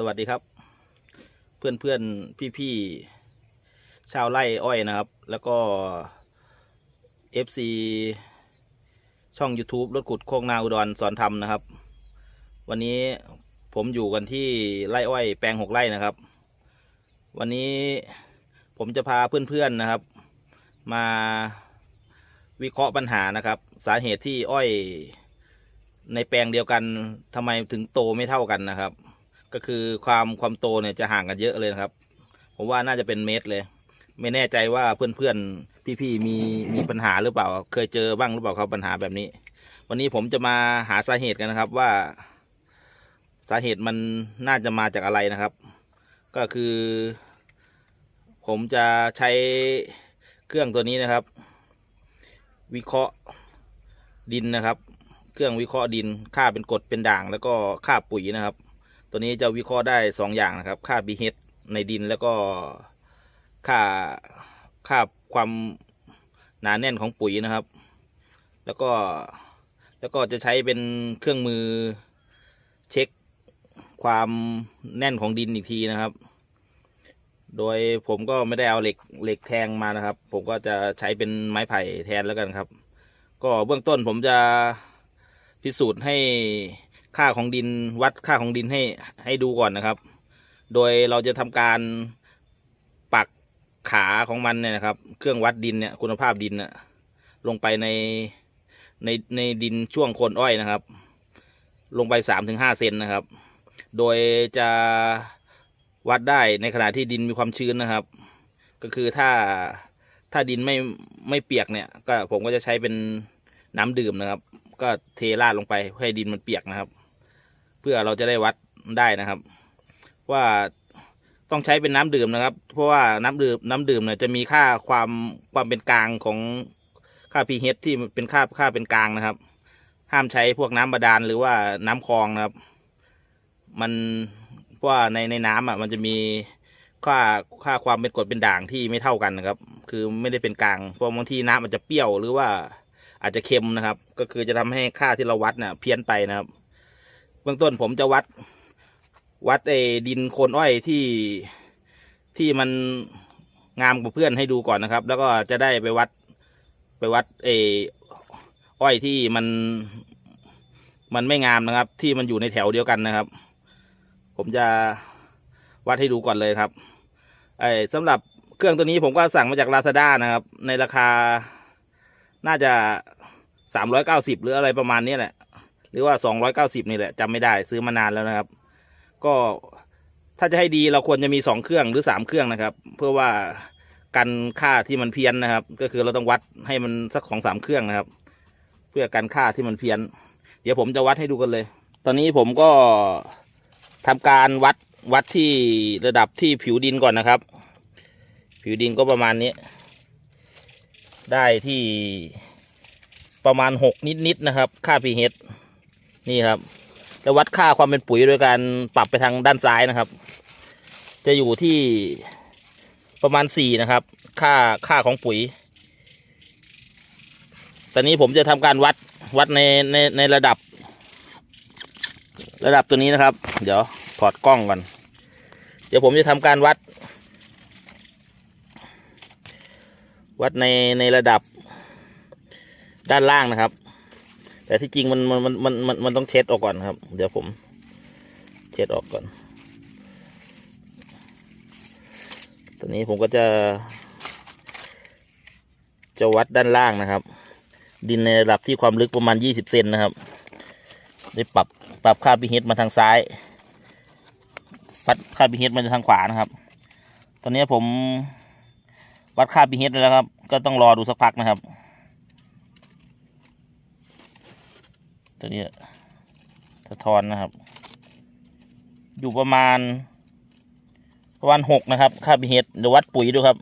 สวัสดีครับ เพื่อนเพื่อนพี่พี่ชาวไร่อ้อยนะครับ แล้วก็ FC ช่อง YouTube รถขุดโคกนาอุดรสอนทำนะครับ วันนี้ผมอยู่กันที่ไร่อ้อยแปลงหกไร่นะครับ วันนี้ผมจะพาเพื่อนๆนะครับ มาวิเคราะห์ปัญหานะครับ สาเหตุที่อ้อยในแปลงเดียวกันทำไมถึงโตไม่เท่ากันนะครับ ก็คือความความโตเนี่ยจะห่างกันเยอะเลยนะครับ ผมว่าน่าจะเป็นเมตรเลย ไม่แน่ใจว่าเพื่อนๆพี่ๆมีมีปัญหาหรือเปล่า เคยเจอบ้างหรือเปล่าครับปัญหาแบบนี้ วันนี้ผมจะมาหาสาเหตุกันนะครับว่า สาเหตุมันน่าจะมาจากอะไรนะครับ ก็คือ ผมจะใช้เครื่องตัวนี้นะครับ วิเคราะห์ดินนะครับ เครื่องวิเคราะห์ดินค่าเป็นกรดเป็นด่าง แล้วก็ค่าปุ๋ยนะครับ ตัวนี้จะวิเคราะห์ได้สองอย่างนะครับ ค่า pH ในดินแล้วก็ค่าค่าความหนาแน่นของปุ๋ยนะครับ แล้วก็แล้วก็จะใช้เป็นเครื่องมือเช็คความแน่นของดินอีกทีนะครับ โดยผมก็ไม่ได้เอาเหล็กเหล็กแทงมานะครับ ผมก็จะใช้เป็นไม้ไผ่แทนแล้วกันครับ ก็เบื้องต้นผมจะพิสูจน์ให้ ค่าของดินวัดค่าของดินให้ให้ดูก่อนนะครับ โดยเราจะทำการปักขาของมันเนี่ยนะครับ เครื่องวัดดินเนี่ยคุณภาพดินเนี่ยลงไปในในในดินช่วงโคนอ้อยนะครับ ลงไปสามถึงห้าเซนนะครับ โดยจะวัดได้ในขณะที่ดินมีความชื้นนะครับ ก็คือถ้าถ้าดินไม่ไม่เปียกเนี่ย ก็ผมก็จะใช้เป็นน้ำดื่มนะครับ ก็เทราดลงไปให้ดินมันเปียกนะครับ เพื่อเราจะได้วัดได้นะครับ ว่าต้องใช้เป็นน้ำดื่มนะครับ เพราะว่าน้ำดื่มน้ำดื่มเนี่ยจะมีค่าความความเป็นกลางของค่า pH ที่เป็นค่าค่าเป็นกลางนะครับ ห้ามใช้พวกน้ำบาดาลหรือว่าน้ำคลองนะครับ มันเพราะว่าในในน้ำอะ มันจะมีค่าค่าความเป็นกรดเป็นด่างที่ไม่เท่ากันนะครับ คือไม่ได้เป็นกลางเพราะบางทีน้ำมันจะเปรี้ยวหรือว่าอาจจะเค็มนะครับ ก็คือจะทำให้ค่าที่เราวัดเนี่ยเพี้ยนไปนะครับ เบื้องต้นผมจะวัด วัดไอ้ดินโคนอ้อยที่ที่มันงามกว่าเพื่อนให้ดูก่อนนะครับ แล้วก็จะได้ไปวัดไปวัดไอ้อ้อยที่มัน มันไม่งามนะครับ ที่มันอยู่ในแถวเดียวกันนะครับ ผมจะวัดให้ดูก่อนเลยครับ ไอ้สำหรับเครื่องตัวนี้ผมก็สั่งมาจากลาซาด้านะครับ ในราคาน่าจะสามร้อยเก้าสิบหรืออะไรประมาณนี้แหละ หรือว่าสองร้อยเก้าสิบนี่แหละจำไม่ได้ซื้อมานานแล้วนะครับ ก็ถ้าจะให้ดีเราควรจะมีสองเครื่องหรือสามเครื่องนะครับ เพื่อว่ากันค่าที่มันเพี้ยนนะครับ ก็คือเราต้องวัดให้มันสักของสามเครื่องนะครับ เพื่อกันค่าที่มันเพี้ยน เดี๋ยวผมจะวัดให้ดูกันเลย ตอนนี้ผมก็ทำการวัดวัดที่ระดับที่ผิวดินก่อนนะครับ ผิวดินก็ประมาณนี้ ได้ที่ประมาณหกนิดๆนะครับ ค่า pH นี่ครับจะวัดค่าความเป็นปุ๋ยโดยการปรับไปทางด้านซ้ายนะครับ จะอยู่ที่ประมาณสี่นะครับ ค่าค่าของปุ๋ย ตอนนี้ผมจะทำการวัดวัดในในในระดับ ระดับตัวนี้นะครับ เดี๋ยวถอดกล้องก่อน เดี๋ยวผมจะทำการวัด วัดในในระดับด้านล่างนะครับ แต่ที่จริงมันมันมันมันมันมันต้องเช็ดออกก่อนครับ เดี๋ยวผม เช็ดออกก่อนตัวนี้ผมก็จะ จะวัดด้านล่างนะครับ ดินในระดับที่ความลึกประมาณยี่สิบเซนนะครับ ได้ปรับปรับค่า pH มาทางซ้ายวัดค่า pH มาทางขวานะครับ ตอนนี้ผมวัดค่า pH แล้วครับ ก็ต้องรอดูสักพักนะครับ ตัวนี้สะท้อนนะครับ อยู่ประมาณ ประมาณหกนะครับค่า pH เดี๋ยววัดปุ๋ยดูครับ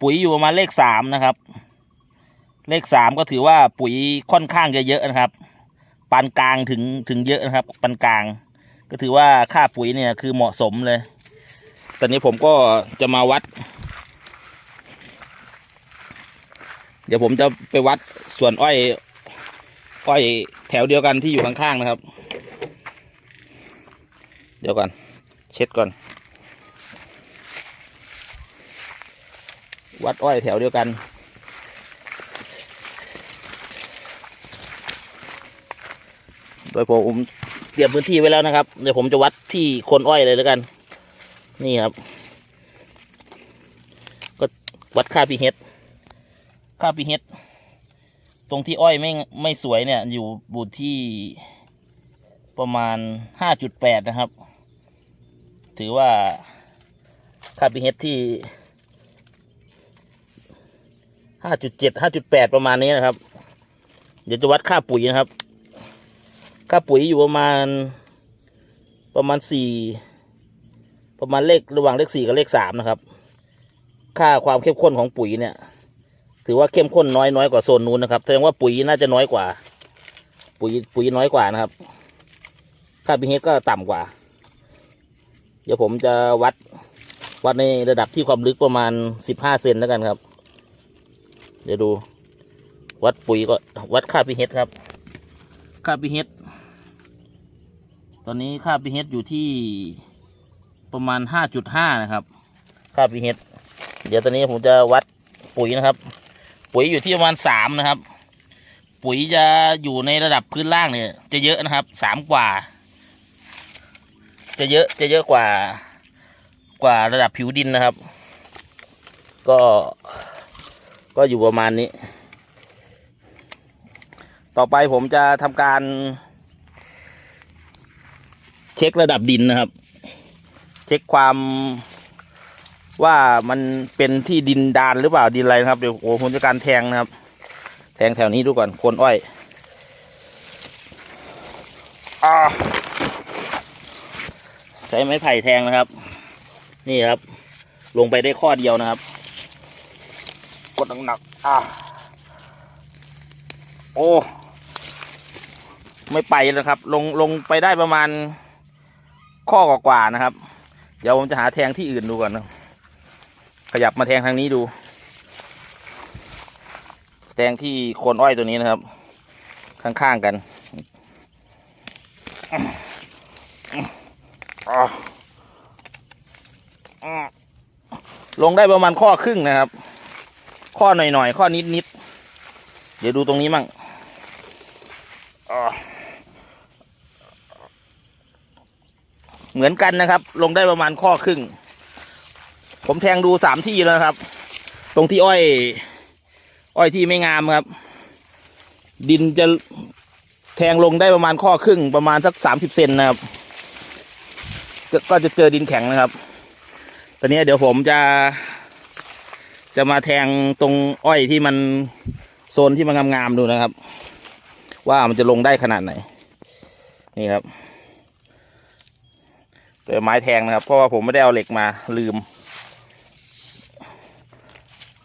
ปุ๋ยอยู่ประมาณเลขสามนะครับ เลขสามก็ถือว่าปุ๋ยค่อนข้างจะเยอะนะครับปานกลางถึงถึงเยอะนะครับปานกลาง ก็ถือว่าค่าปุ๋ยเนี่ยคือเหมาะสมเลย ตอนนี้ผมก็จะมาวัด เดี๋ยวผมจะไปวัดส่วนอ้อย อ้อยแถวเดียวกันที่อยู่ข้างๆนะครับ เดี๋ยวก่อน เช็ดก่อน วัดอ้อยแถวเดียวกันโดยผมเตรียมพื้นที่ไว้แล้วนะครับ เดี๋ยวผมจะวัดที่คนอ้อยเลยแล้วกัน นี่ครับ ก็วัดค่าพีเฮดค่าพีเฮด ตรงที่อ้อยไม่ไม่สวยเนี่ย อยู่บูทที่ประมาณห้าจุดแปดนะครับ ถือว่าค่าพีเฮดที่ห้าจุดเจ็ดห้าจุดแปดประมาณนี้นะครับ เดี๋ยวจะวัดค่าปุ๋ยนะครับ ค่าปุ๋ยอยู่ประมาณประมาณสี่ประมาณเลขระหว่างเลขสี่กับเลขสามนะครับ ค่าความเข้มข้นของปุ๋ยเนี่ย ถือว่าเข้มข้นน้อยน้อยกว่าโซนนู้นนะครับแสดงว่าปุ๋ยน่าจะน้อยกว่า ปุ๋ยปุ๋ยน้อยกว่านะครับ ค่าพีเฮก็ต่ำกว่า เดี๋ยวผมจะวัดวัดในระดับที่ความลึกประมาณสิบห้าเซนแล้วกันครับ เดี๋ยวดู วัดปุ๋ยก็วัดค่าพีเฮครับ ค่าพีเฮตอนนี้ค่าพีเฮอยู่ที่ประมาณห้าจุดห้านะครับ ค่าพีเฮเดี๋ยวตอนนี้ผมจะวัดปุ๋ยนะครับ ปุ๋ยอยู่ที่ประมาณสามนะครับ ปุ๋ยจะอยู่ในระดับพื้นล่างเนี่ย จะเยอะนะครับสามกว่า จะเยอะจะเยอะกว่า กว่าระดับผิวดินนะครับ ก็ ก็อยู่ประมาณนี้ ต่อไปผมจะทำการ เช็คระดับดินนะครับ เช็คความ ว่ามันเป็นที่ดินดานหรือเปล่าดินอะไรนะครับเดี๋ยวโอ้ผมจะการแทงนะครับ แทงแถวนี้ดูก่อนโคนอ้อยอใช้ไม้ไผ่แทงนะครับ นี่ครับ ลงไปได้ข้อเดียวนะครับ กดหนักๆอ่าโอ้ไม่ไปนะครับ ลงลงไปได้ประมาณข้อกว่าๆนะครับ เดี๋ยวผมจะหาแทงที่อื่นดูก่อนนะ ยับมาแทงทางนี้ดู แทงที่โคนอ้อยตัวนี้นะครับ ข้างๆกันลงได้ประมาณข้อครึ่งนะครับ ข้อหน่อยๆ ข้อนิดๆ เดี๋ยวดูตรงนี้มั่งเหมือนกันนะครับ ลงได้ประมาณข้อครึ่ง ผมแทงดูสามที่แล้วครับ ตรงที่อ้อย อ้อยที่ไม่งามครับ ดินจะแทงลงได้ประมาณข้อครึ่งประมาณสักสามสิบเซนนะครับจะก็จะเจอดินแข็งนะครับ ตอนนี้เดี๋ยวผมจะ จะมาแทงตรงอ้อยที่มันโซนที่มันงามๆดูนะครับ ว่ามันจะลงได้ขนาดไหน นี่ครับเจอไม้แทงนะครับ เพราะว่าผมไม่ได้เอาเหล็กมาลืม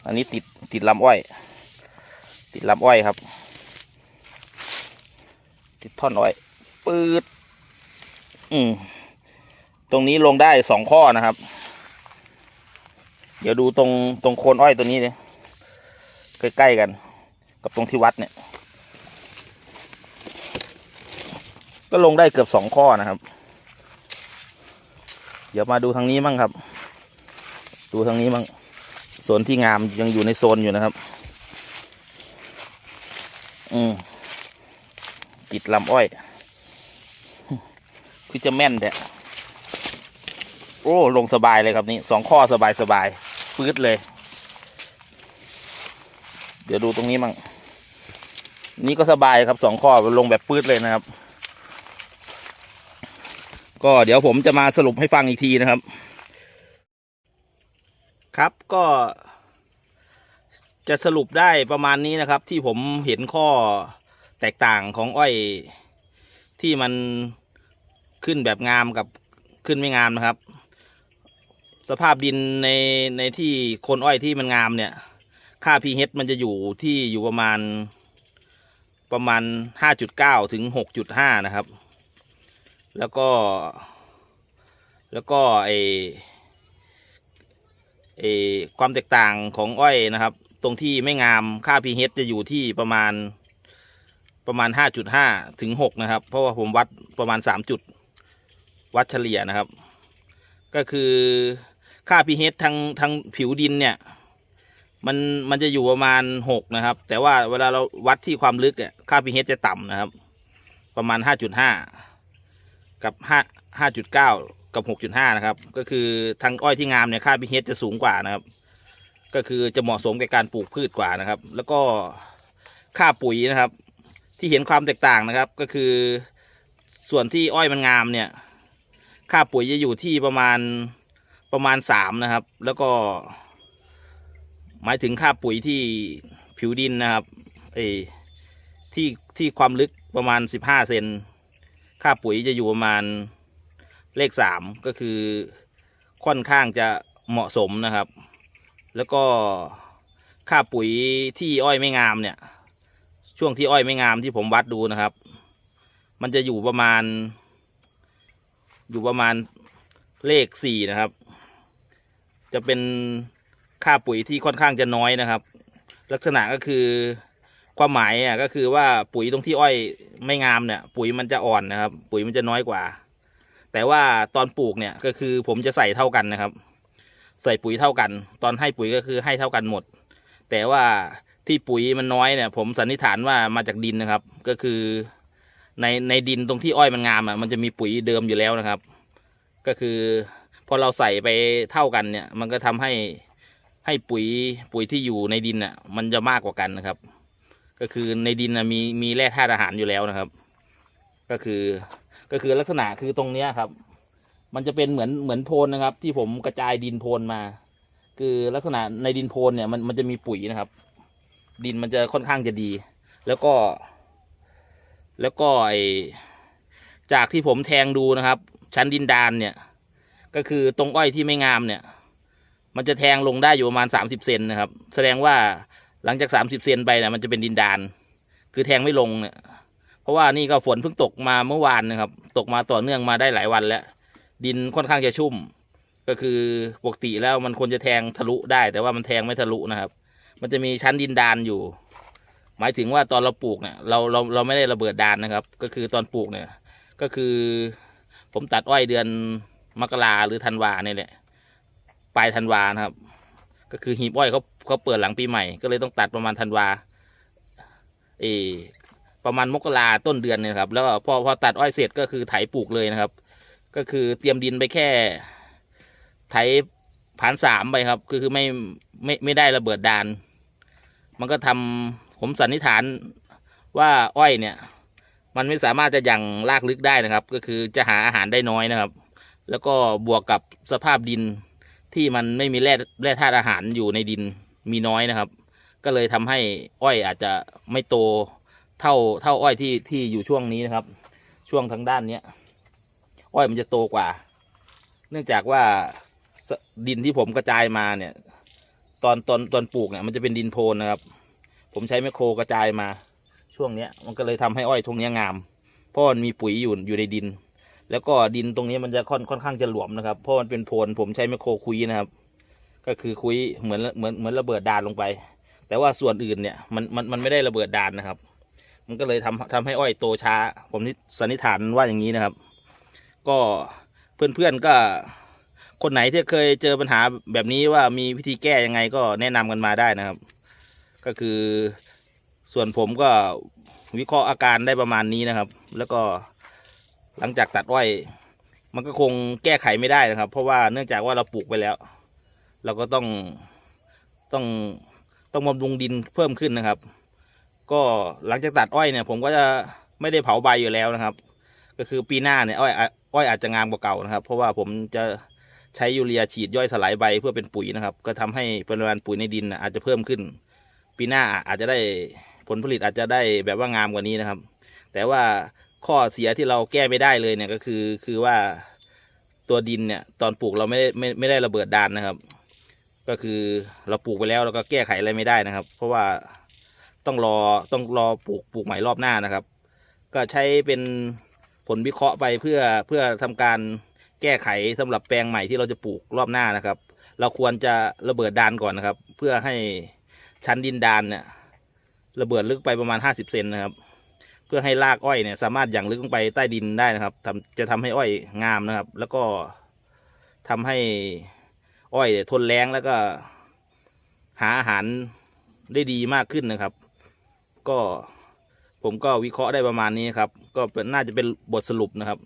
อันนี้ติดติดลำอ้อย ติดลำอ้อยครับ ติดท่อนอ้อยปืดอืมตรงนี้ลงได้สองข้อนะครับ เดี๋ยวดูตรงตรงโคนอ้อยตัวนี้เลยใกล้ๆกัน กับตรงที่วัดเนี่ย ก็ลงได้เกือบสองข้อนะครับ เดี๋ยวมาดูทางนี้มั่งครับ ดูทางนี้มั่ง โซนที่งามยังอยู่ในโซนอยู่นะครับ อืมติดลำอ้อย คือจะแม่นแท้โอ้ ลงสบายเลยครับนี่สองข้อสบายสบายปื๊ดเลย เดี๋ยวดูตรงนี้มั่งนี่ก็สบายครับสองข้อลงแบบปื๊ดเลยนะครับ ก็เดี๋ยวผมจะมาสรุปให้ฟังอีกทีนะครับ ครับก็จะสรุปได้ประมาณนี้นะครับ ที่ผมเห็นข้อแตกต่างของอ้อยที่มันขึ้นแบบงามกับขึ้นไม่งามนะครับ สภาพดินในในที่คนอ้อยที่มันงามเนี่ย ค่า pH มันจะอยู่ที่อยู่ประมาณประมาณห้าจุดเก้าถึงหกจุดห้านะครับ แล้วก็ แล้วก็ไอ อความแตกต่างของอ้อยนะครับ ตรงที่ไม่งามค่า pH จะอยู่ที่ประมาณประมาณห้าจุดห้าถึงหกนะครับ เพราะว่าผมวัดประมาณสามจุด วัดเฉลี่ยนะครับ ก็คือค่า pH ทางทางผิวดินเนี่ย มันมันจะอยู่ประมาณหกนะครับ แต่ว่าเวลาเราวัดที่ความลึกอะค่า pH จะต่ำนะครับ ประมาณห้าจุดห้ากับห้าห้าจุดเกับหกจุดห้านะครับ ก็คือทางอ้อยที่งามเนี่ยค่า pH จะสูงกว่านะครับ ก็คือจะเหมาะสมกับการปลูกพืชกว่านะครับ แล้วก็ค่าปุ๋ยนะครับ ที่เห็นความแตกต่างนะครับ ก็คือส่วนที่อ้อยมันงามเนี่ย ค่าปุ๋ยจะอยู่ที่ประมาณประมาณสามนะครับ แล้วก็ หมายถึงค่าปุ๋ยที่ผิวดินนะครับเอยที่ที่ความลึกประมาณสิบห้าเซนค่าปุ๋ยจะอยู่ประมาณ เลขสามก็คือค่อนข้างจะเหมาะสมนะครับ แล้วก็ค่าปุ๋ยที่อ้อยไม่งามเนี่ย ช่วงที่อ้อยไม่งามที่ผมวัดดูนะครับ มันจะอยู่ประมาณ อยู่ประมาณเลขสี่นะครับ จะเป็นค่าปุ๋ยที่ค่อนข้างจะน้อยนะครับ ลักษณะก็คือความหมายอะก็คือว่าปุ๋ยตรงที่อ้อยไม่งามเนี่ย ปุ๋ยมันจะอ่อนนะครับ ปุ๋ยมันจะน้อยกว่า แต่ว่าตอนปลูกเนี่ยก็คือผมจะใส่เท่ากันนะครับ ใส่ปุ๋ยเท่ากัน ตอนให้ปุ๋ยก็คือให้เท่ากันหมด แต่ว่าที่ปุ๋ยมันน้อยเนี่ย ผมสันนิษฐานว่ามาจากดินนะครับ ก็คือในในดินตรงที่อ้อยมันงามอะมันจะมีปุ๋ยเดิมอยู่แล้วนะครับ ก็คือพอเราใส่ไปเท่ากันเนี่ย มันก็ทำให้ให้ปุ๋ยปุ๋ยที่อยู่ในดินอะ มันจะมากกว่ากันนะครับ ก็คือในดินมีมีแร่ธาตุอาหารอยู่แล้วนะครับ ก็คือ ก็คือลักษณะคือตรงเนี้ยครับ มันจะเป็นเหมือนเหมือนโพนนะครับ ที่ผมกระจายดินโพนมา คือลักษณะในดินโพนเนี่ยมันมันจะมีปุ๋ยนะครับ ดินมันจะค่อนข้างจะดี แล้วก็ แล้วก็ไอจากที่ผมแทงดูนะครับ ชั้นดินดานเนี่ย ก็คือตรงอ้อยที่ไม่งามเนี่ย มันจะแทงลงได้อยู่ประมาณสามสิบเซนนะครับ แสดงว่าหลังจากสามสิบเซนไปเนี่ยมันจะเป็นดินดาน คือแทงไม่ลงเนี่ย เพราะว่านี่ก็ฝนเพิ่งตกมาเมื่อวานนะครับ ตกมาต่อเนื่องมาได้หลายวันแล้ว ดินค่อนข้างจะชุ่ม ก็คือปกติแล้วมันควรจะแทงทะลุได้ แต่ว่ามันแทงไม่ทะลุนะครับ มันจะมีชั้นดินดานอยู่ หมายถึงว่าตอนเราปลูกเนี่ยเราเราเราไม่ได้ระเบิดดานนะครับ ก็คือตอนปลูกเนี่ย ก็คือผมตัดอ้อยเดือนมกราหรือธันวาเนี่ยแหละปลายธันวานะครับ ก็คือหีบอ้อยเขาเขาเปิดหลังปีใหม่ ก็เลยต้องตัดประมาณธันวาเอ ประมาณมกราต้นเดือนเนี่ยครับ แล้วพอพอตัดอ้อยเสร็จก็คือไถปลูกเลยนะครับ ก็คือเตรียมดินไปแค่ ไถผ่านสามไปครับ ก็คือไม่ไม่ไม่ได้ระเบิดดาน มันก็ทำผมสันนิษฐานว่าอ้อยเนี่ย มันไม่สามารถจะยังลากลึกได้นะครับ ก็คือจะหาอาหารได้น้อยนะครับ แล้วก็บวกกับสภาพดินที่มันไม่มีแร่แร่ธาตุอาหารอยู่ในดินมีน้อยนะครับ ก็เลยทำให้อ้อยอาจจะไม่โต เท่าเท่าอ้อยที่ที่อยู่ช่วงนี้นะครับ ช่วงทางด้านเนี้ย อ้อยมันจะโตกว่า เนื่องจากว่าดินที่ผมกระจายมาเนี่ย ตอนตอนตอนปลูกเนี่ยมันจะเป็นดินโพนนะครับ ผมใช้แมคโครกระจายมา ช่วงเนี้ย มันก็เลยทำให้อ้อยทงเนี้ยงาม เพราะมันมีปุ๋ยอยู่อยู่ในดิน แล้วก็ดินตรงนี้มันจะค่อนค่อนข้างจะหลวมนะครับ เพราะมันเป็นโพนผมใช้แมคโครคุยนะครับ ก็คือคุยเหมือนเหมือนเหมือนระเบิดดานลงไป แต่ว่าส่วนอื่นเนี่ยมันมันมันไม่ได้ระเบิดดานนะครับ มันก็เลยทำทำให้อ้อยโตช้า ผมนิสันนิษฐานว่าอย่างนี้นะครับ ก็เพื่อนๆก็ คนไหนที่เคยเจอปัญหาแบบนี้ว่ามีวิธีแก้ยังไงก็แนะนำกันมาได้นะครับ ก็คือส่วนผมก็วิเคราะห์อาการได้ประมาณนี้นะครับ แล้วก็หลังจากตัดอ้อย มันก็คงแก้ไขไม่ได้นะครับ เพราะว่าเนื่องจากว่าเราปลูกไปแล้ว เราก็ต้องต้องต้องบำรุงดินเพิ่มขึ้นนะครับ ก็หลังจากตัดอ้อยเนี่ย ผมก็จะไม่ได้เผาใบอยู่แล้วนะครับ ก็คือปีหน้าเนี่ยอ้อยอ้อยอาจจะงามกว่าเก่านะครับ เพราะว่าผมจะใช้ยูเรียฉีดย่อยสลายใบเพื่อเป็นปุ๋ยนะครับ ก็ทำให้ปริมาณปุ๋ยในดินอาจจะเพิ่มขึ้น ปีหน้าอาจจะได้ผลผลิตอาจจะได้แบบว่างามกว่านี้นะครับ แต่ว่าข้อเสียที่เราแก้ไม่ได้เลยเนี่ยก็คือคือว่าตัวดินเนี่ยตอนปลูกเราไม่ได้ไม่ไม่ได้ระเบิดดานนะครับ ก็คือเราปลูกไปแล้วเราก็แก้ไขอะไรไม่ได้นะครับ เพราะว่า ต้องรอต้องรอปลูกปลูกใหม่รอบหน้านะครับ ก็ใช้เป็นผลวิเคราะห์ไปเพื่อเพื่อทำการแก้ไขสำหรับแปลงใหม่ที่เราจะปลูกรอบหน้านะครับ เราควรจะระเบิดดานก่อนนะครับ เพื่อให้ชั้นดินดานเนี่ยระเบิดลึกไปประมาณห้าสิบเซนนะครับ เพื่อให้รากอ้อยเนี่ย สามารถหยั่งลึกลงไปใต้ดินได้นะครับทำจะทำให้อ้อยงามนะครับ แล้วก็ทำให้อ้อยทนแรงแล้วก็ หาอาหารได้ดีมากขึ้นนะครับ ก็ผมก็วิเคราะห์ได้ประมาณนี้ครับ ก็น่าจะเป็นบทสรุปนะครับ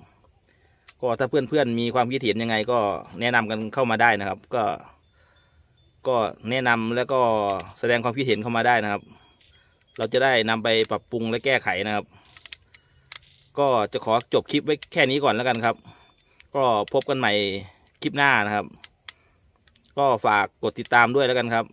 ก็ถ้าเพื่อนๆมีความคิดเห็นยังไง ก็แนะนำกันเข้ามาได้นะครับ ก็ ก็แนะนำแล้วก็แสดงความคิดเห็นเข้ามาได้นะครับ เราจะได้นำไปปรับปรุงและแก้ไขนะครับ ก็จะขอจบคลิปไว้แค่นี้ก่อนแล้วกันครับ ก็พบกันใหม่คลิปหน้านะครับ ก็ฝากกดติดตามด้วยแล้วกันครับ